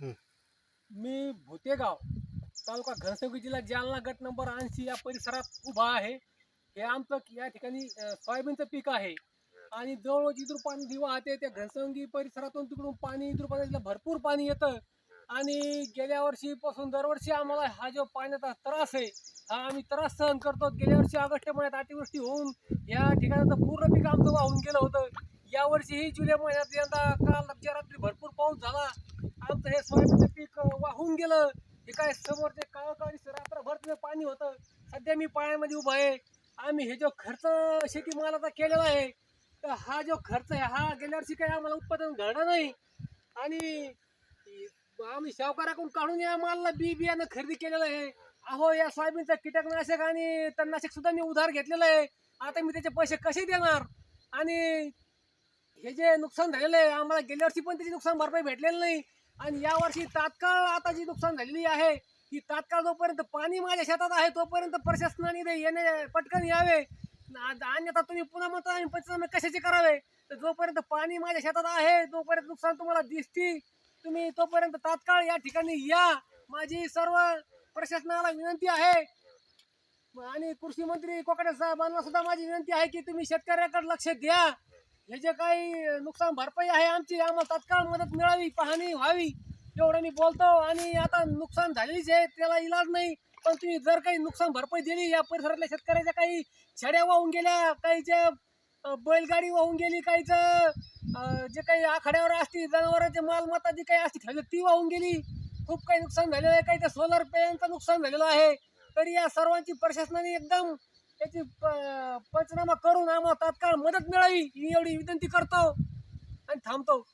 मी भुतेगाव तालुका घनसंगी जिल्हा जालना गट नंबर ऐंशी या परिसरात उभा आहे. हे आमचं या ठिकाणी सोयाबीनचं पीक आहे. आणि जवळजवळ जिथून पाणी दिवा वाहते त्या घनसंगी परिसरातून तिकडून पाणी इथून पाणी भरपूर पाणी येतं. आणि गेल्या वर्षीपासून दरवर्षी आम्हाला हा जो पाण्याचा त्रास आहे हा आम्ही त्रास सहन करतो. गेल्या वर्षी ऑगस्ट महिन्यात अतिवृष्टी होऊन या ठिकाणाचं पूर्ण पीक आमचं वाहून गेलं होतं. यावर्षीही जुलै महिन्यात यंदा काल मध्य रात्री भरपूर पाऊस झाला. आमचं हे सोयाबीनचं पीक वाहून गेलं. हे काय समोरचे काळ काळी रात्रभर तिथं पाणी होतं. सध्या मी पाण्यामध्ये उभा आहे. आम्ही हे जो खर्च शेतीमालाचा केलेला आहे तर हा जो खर्च आहे हा गेल्या वर्षी काही आम्हाला उत्पादन घडलं नाही. आणि आम्ही सावकाराकडून काढून या मालला बी बियाणं खरेदी केलेलं आहे. अहो या सोयाबीनचं कीटकनाशक आणि तणनाशक सुद्धा मी उधार घेतलेलं आहे. आता मी त्याचे पैसे कसे देणार? आणि हे जे नुकसान झालेलं आहे आम्हाला गेल्या वर्षी पण त्याची नुकसान भरपाई भेटलेलं नाही. आणि या वर्षी तात्काळ आता जी नुकसान झालेली आहे की तात्काळ जोपर्यंत पाणी माझ्या शेतात आहे तोपर्यंत प्रशासनाने ते येणे पटकन यावे. आ- अन्यथा तुम्ही पुन्हा म्हणता आणि पंचनामे कशाचे करावे? तर जोपर्यंत पाणी माझ्या शेतात आहे तोपर्यंत नुकसान तुम्हाला दिसती तुम्ही तोपर्यंत तात्काळ या ठिकाणी या. माझी सर्व प्रशासनाला विनंती आहे. आणि कृषी मंत्री कोकडे साहेबांना सुद्धा माझी विनंती आहे की तुम्ही शेतकऱ्याकडे लक्ष द्या. हे जे काही नुकसान भरपाई आहे आमची आम्हाला तात्काळ मदत मिळावी पाहणी व्हावी एवढं मी बोलतो. आणि आता नुकसान झालेलीच आहे त्याला इलाज नाही. पण तुम्ही जर काही नुकसान भरपाई दिली या परिसरातल्या शेतकऱ्याच्या काही छड्या वाहून गेल्या काहीच्या बैलगाडी वाहून गेली काहीचं जे काही आखाड्यावर असती जनावरांचे मालमत्ता जी काही असती ठेवली ती वाहून गेली. खूप काही नुकसान झालेलं आहे. काही सोलर पॅनचं नुकसान झालेलं आहे. तरी या सर्वांची प्रशासनाने एकदम त्याची प- पंचनामा करून आम्हाला तात्काळ मदत मिळावी ही एवढी विनंती करतो. आणि थांबतो.